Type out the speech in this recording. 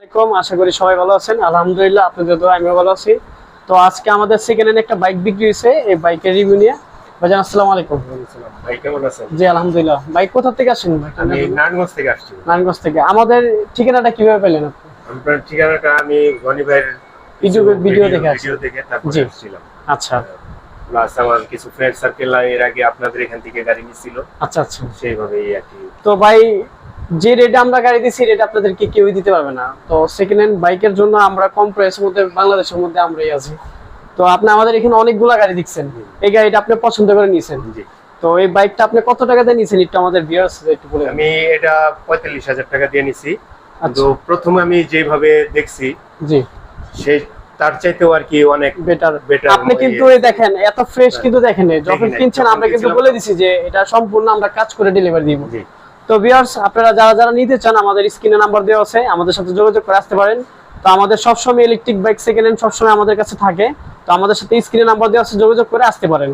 আলাইকুম আশা করি সবাই ভালো আছেন। আলহামদুলিল্লাহ আপনাদের দোয়া আমিও ভালো আছি। তো আজকে আমাদের সেকেন্ড হ্যান্ড একটা বাইক বিক্রি হয়েছে এই বাইকের রিভিউ নিয়ে। ভাইজান আসসালামু আলাইকুম। ভাই কেমন আছেন? জি আলহামদুলিল্লাহ। বাইক কোথা থেকে আসেন ভাই? আমি নারায়ণগঞ্জ থেকে আসছি। নারায়ণগঞ্জ থেকে। আমাদের ঠিকানাটা কীভাবে পেলেন আপনি? আপনার ঠিকানাটা আমি গনি ভাইয়ের ইউটিউবে ভিডিও দেখে ভিডিও দেখে তারপর আসছিলাম। আচ্ছা। প্লাস আমার কিছু ফ্রেন্ড সার্কেল এর আগে আপনাদের এখান থেকে গাড়ি নিছিল। আচ্ছা আচ্ছা। সেইভাবেই আর কি। তো ভাই যে রেটে আমরা গাড়ি দিচ্ছি রেট আপনাদেরকে কেউই দিতে পারবে না। তো সেকেন্ড হ্যান্ড বাইকের জন্য আমরা কম প্রাইসের মধ্যে বাংলাদেশের মধ্যে আমরাই আছি। তো আপনি আমাদের এখানে অনেকগুলা গাড়ি দেখছেন এই গাড়িটা আপনি পছন্দ করে নিয়েছেন। জি। তো এই বাইকটা আপনি কত টাকা দিয়ে নিয়েছেন একটু আমাদের ভিউয়ার্স একটু বলে আমি এটা পঁয়তাল্লিশ হাজার টাকা দিয়ে নিছি। আচ্ছা। তো প্রথমে আমি যেভাবে দেখছি জি। সেই তার চাইতেও আর কি অনেক বেটার বেটার আপনি। কিন্তু এই দেখেন এত ফ্রেশ কিন্তু দেখেন। যখন কিনছেন আমরা কিন্তু বলে দিছি যে এটা সম্পূর্ণ আমরা কাজ করে ডেলিভারি দিব। জি। তো ভিউয়ার্স আপনারা যারা যারা নিতে চান, আমাদের স্ক্রিনে নাম্বার দেওয়া আছে, আমাদের সাথে যোগাযোগ করে আসতে পারেন। তো আমাদের সবসময় ইলেকট্রিক বাইক সেকেন্ড হ্যান্ড সবসময় আমাদের কাছে থাকে। তো আমাদের সাথে স্ক্রিনে নাম্বার দেওয়া আছে, যোগাযোগ করে আসতে পারেন।